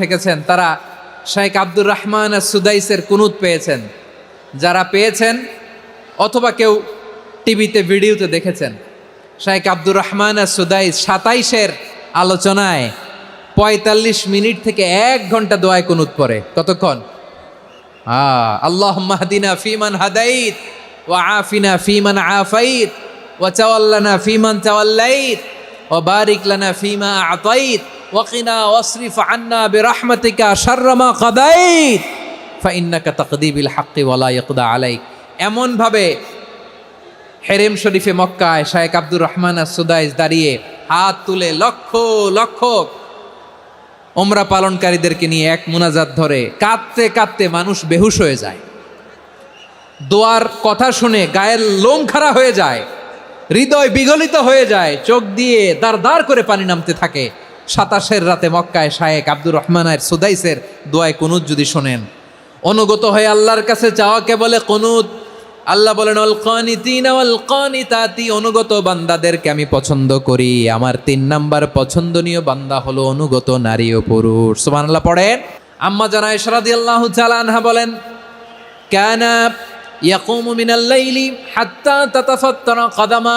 থেকেছেন, তারা শাইখ আব্দুর রহমান সুদাইসের কুনুত পেয়েছেন। যারা পেয়েছেন অথবা কেউ টিভিতে, ভিডিওতে দেখেছেন, শাইখ আব্দুর রহমান সুদাইস সাতাইশের আলোচনায় পঁয়তাল্লিশ মিনিট থেকে এক ঘণ্টা দোয়ায় কুনুত পরে কতক্ষণ? হ্যাঁ আল্লাহ মাহদিনা ফিমান হাদাইত ও আফিনা ফিমান আফাইত ও চাওয়াল্লানা ফিমান চাওয়াল্লাইত ও বারিক লানা ফিমা আতাইত। ওয়াকিনা ওয়াসরিফ আন্না বিরহমাতিকা শাররামা কাদাইত, ফাইন্নাকা তাকদিবিল হাক্কি ওয়ালা ইয়াকদা আলাইক। এমন ভাবে হেরেম শরীফে মক্কায় শায়েক আব্দুর রহমান সুদাইস দাঁড়িয়ে হাত তুলে লক্ষ লক্ষ ওমরা পালনকারীদেরকে নিয়ে এক মুনাজাত ধরে কাঁদতে কাঁদতে মানুষ বেহুশ হয়ে যায়। দোয়ার কথা শুনে গায়ের লোম খাড়া হয়ে যায়, হৃদয় বিগলিত হয়ে যায়, চোখ দিয়ে দাঁড় দাঁড় করে পানি নামতে থাকে। সাতাশের রাতে মক্কায় শায়েক আব্দুর রহমানের সুদাইসের দোয়ায় কুনুত যদি শোনেন। অনুগত হয়ে আল্লাহর কাছে চাওয়াকে বলে কুনুত। আল্লাহ বলেন অল কানিতিনা ওয়াল কানিতাতি। অনুগত বান্দাদেরকে আমি পছন্দ করি। আমার তিন নাম্বার পছন্দনীয় বান্দা হলো অনুগত নারী ও পুরুষ। সুবহানাল্লাহ পড়েন। আম্মা জানা ইশা রাদিয়াল্লাহু তাআলা আনহা বলেন, কানা ইয়াকুমু মিনাল লাইলি হাত্তা তাতাফাত্তারা কদামা।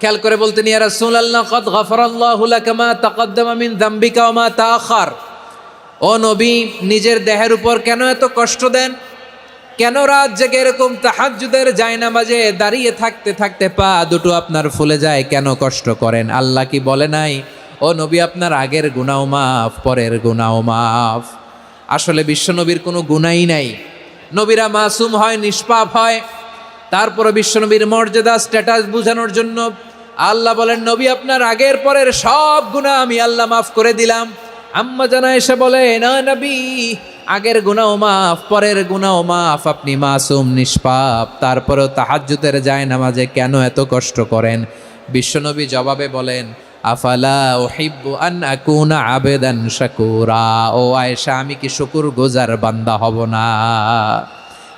খেয়াল করে বলতেন, ইয়া রাসূলুল্লাহ, কদ গফারাল্লাহু মিন যামবিকা ওয়া মা ও নবী, নিজের দেহের উপর কেন এত কষ্ট দেন? কেন রাত জেগে এরকম তাহাজ্জুদের যায় নামাজে দাঁড়িয়ে থাকতে থাকতে পা দুটো আপনার ফুলে যায়? কেন কষ্ট করেন? আল্লাহ কি বলে নাই? ও নবী, আপনার আগের গুনাও মাফ, পরের গুনাও মাফ। আসলে বিশ্বনবীর কোনো গুনাই নাই। নবীরা মাসুম হয়, নিষ্পাপ হয়। তারপরে বিশ্বনবীর মর্যাদা, স্ট্যাটাস বোঝানোর জন্য আল্লাহ বলেন, নবী, আপনার আগের পরের সব গুণা আমি আল্লাহ মাফ করে দিলাম। আম্মা জানা এসে বলে, না নবী, আগের গুনাও মাফ, পরের গুনাও মাফ, আপনি মাসুম, নিষ্পাপ, তারপরেও তাহাজ্জুদের যায় নামাজে কেন এত কষ্ট করেন? বিশ্বনবী জবাবে বলেন, আফালা ওহিব্বু আন আকুনা আবেদান শাকুরা। ও আয়েশা, আমি কি শুকুর গুজার বান্দা হব না?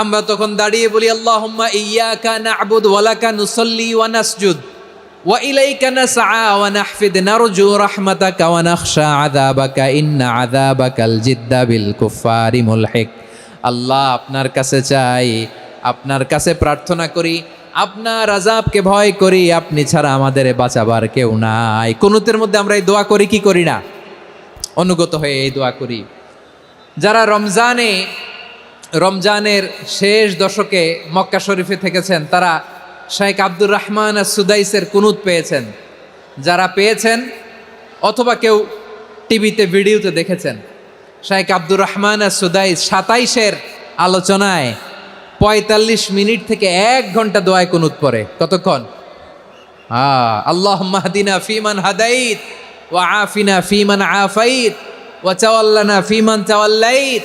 আমরা তখন দাঁড়িয়ে বলি ওয়া লাকা নুসাল্লি ওয়া ইন্না জিদ্দা বিল আল্লাহ আপনার কাছে চাই, আপনার কাছে প্রার্থনা করি, আপনার আজাবকে ভয় করি, আপনি ছাড়া আমাদের বাঁচাবার কেউ নাই। কুনুতের মধ্যে আমরা এই দোয়া করি, কি করি না? অনুগত হয়ে এই দোয়া করি। যারা রমজানে রমজানের শেষ দশকে মক্কা শরীফে থেকেছেন তারা শাইখ আব্দুর রহমান সুদাইসের কুনুত পেয়েছেন। যারা পেয়েছেন অথবা কেউ টিভিতে, ভিডিওতে দেখেছেন, শাইখ আব্দুর রহমান সুদাইস সাতাইশের আলোচনায় পঁয়তাল্লিশ মিনিট থেকে এক ঘণ্টা দোয়ায় কুনুত পরে কতক্ষণ? হ্যাঁ আল্লাহ মাহদিনা ফিমান হাদাইত ও আফিনা ফিমান আফাইত ও চাওয়াল্লানা ফিমান চাওয়াল্লাইত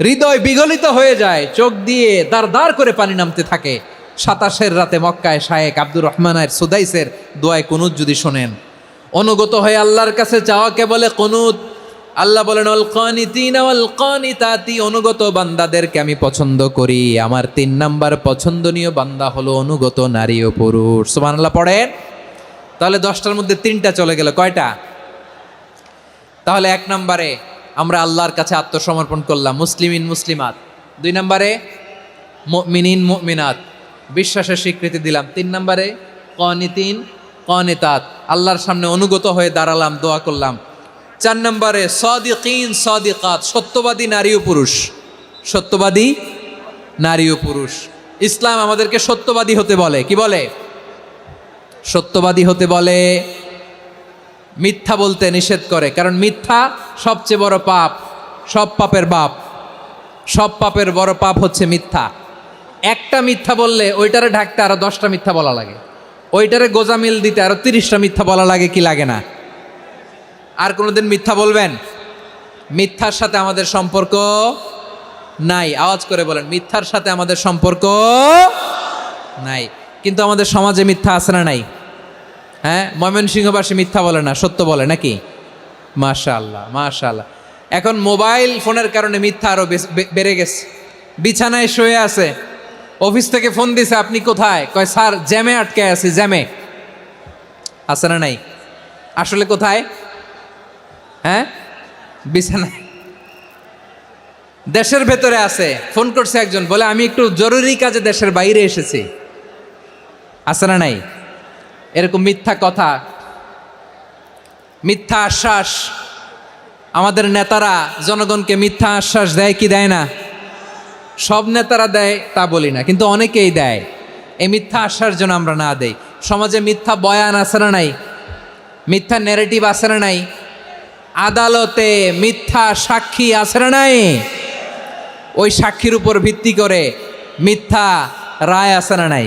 হৃদয় বিগলিত হয়ে যায়, চোখ দিয়ে দাঁড় দাঁড় করে পানি নামতে থাকে। সাতাশের রাতে মক্কায় শায়েক আব্দুর রহমানের সুদাইসের দোয়ায় কুনুত যদি শোনেন। অনুগত হয়ে আল্লাহর কাছে চাওয়াকে বলে কুনুত। আল্লাহ বলেন, অল কানিতিন ওয়াল কানিতাতি। অনুগত বান্দাদেরকে আমি পছন্দ করি। আমার তিন নাম্বার পছন্দনীয় বান্দা হলো অনুগত নারী ও পুরুষ। সুবহানাল্লাহ, পড়েন? তাহলে দশটার মধ্যে তিনটা চলে গেল। কয়টা? তাহলে এক নম্বরে আমরা আল্লাহর কাছে আত্মসমর্পণ করলাম। মুসলিমিন, মুসলিমাত। দুই নম্বরে মিনিন মিনাত বিশ্বাসের স্বীকৃতি দিলাম। তিন নম্বরে, কনিতিন, কনিতাত। আল্লাহর সামনে অনুগত হয়ে দাঁড়ালাম, দোয়া করলাম। চার নম্বরে, সদিকিন, সদিকাত। সত্যবাদী নারী ও পুরুষ। সত্যবাদী নারী ও পুরুষ। ইসলাম আমাদেরকে সত্যবাদী হতে বলে। কি বলে? সত্যবাদী হতে বলে মিথ্যা বলতে নিষেধ করে, কারণ মিথ্যা সবচেয়ে বড় পাপ, সব পাপের বাপ। সব পাপের বড় পাপ হচ্ছে মিথ্যা। একটা মিথ্যা বললে ওইটারে ঢাকতে আরও দশটা মিথ্যা বলা লাগে। ওইটারে গোজামিল দিতে আরও তিরিশটা মিথ্যা বলা লাগে কি লাগে না? আর কোনোদিন মিথ্যা বলবেন? মিথ্যার সাথে আমাদের সম্পর্ক নাই। আওয়াজ করে বলেন, মিথ্যার সাথে আমাদের সম্পর্ক নাই। কিন্তু আমাদের সমাজে মিথ্যা আছে না নাই? হ্যাঁ ময়মনসিংহবাসী মিথ্যা বলে না, সত্য বলে নাকি? মাশাল্লাহ মাশাল্লাহ এখন মোবাইল ফোনের কারণে মিথ্যা আরও বেশ- বে- বেড়ে গেছে। বিছানায় শুয়ে আছে। অফিস থেকে ফোন দিছে, আপনি কোথায়? কয়, স্যার, জ্যামে আটকে আছি, জ্যামে। আছে না নাই? আসলে কোথায়? হ্যাঁ? বিছানায়। দেশের ভেতরে আছে। ফোন করছে একজন, বলে, আমি একটু জরুরি কাজে দেশের বাইরে এসেছি। আছে না নাই? এরকম মিথ্যা কথা, মিথ্যা আশ্বাস আমাদের নেতারা জনগণকে মিথ্যা আশ্বাস দেয় কি দেয় না? সব নেতারা দেয় তা বলি না, কিন্তু অনেকেই দেয়। এই মিথ্যা আশ্বাস যেন আমরা না দেই। সমাজে মিথ্যা বয়ান আছে না নাই? মিথ্যা নেরেটিভ আছে না নাই? আদালতে মিথ্যা সাক্ষী আছে না নাই? ওই সাক্ষীর উপর ভিত্তি করে মিথ্যা রায় আছে না নাই?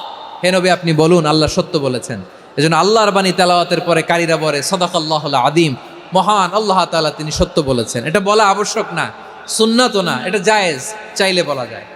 হে নবী, আপনি বলুন, আল্লাহ সত্য বলেছেন। এজন্য আল্লাহর বাণী তেলাওয়াতের পরে কারিরা বলে সদাক আল্লাহ আদিম মহান আল্লাহ তালা তিনি সত্য বলেছেন। এটা বলা আবশ্যক না সুন্নাত না, এটা জায়েজ, চাইলে বলা যায়।